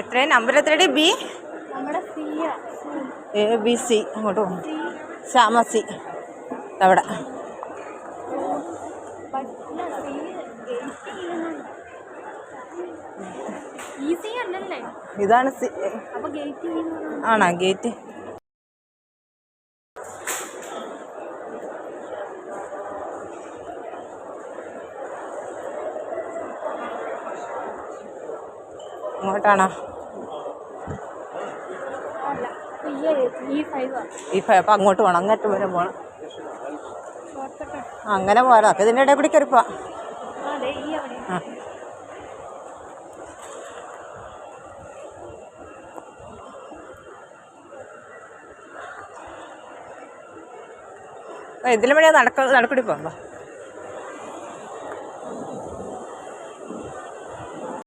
എത്രയും? നമ്പർ എത്രയുടെ? B A B C അങ്ങോട്ട് പോകും ശ്യാമ സി അവിടെ. ഇതാണ് സി ആണോ? ഗേറ്റ് അപ്പൊ ഈ ഫൈവ് അപ്പം അങ്ങോട്ട് പോകണം അങ്ങോട്ട് വരെ പോകണം അങ്ങനെ പോരാ അപ്പം ഇതിന്റെ ഇടയിൽ കൂടി കയറിപ്പോ ആ ഇതിലും വഴിയാ നടക്ക നടക്കൂടി പോകാം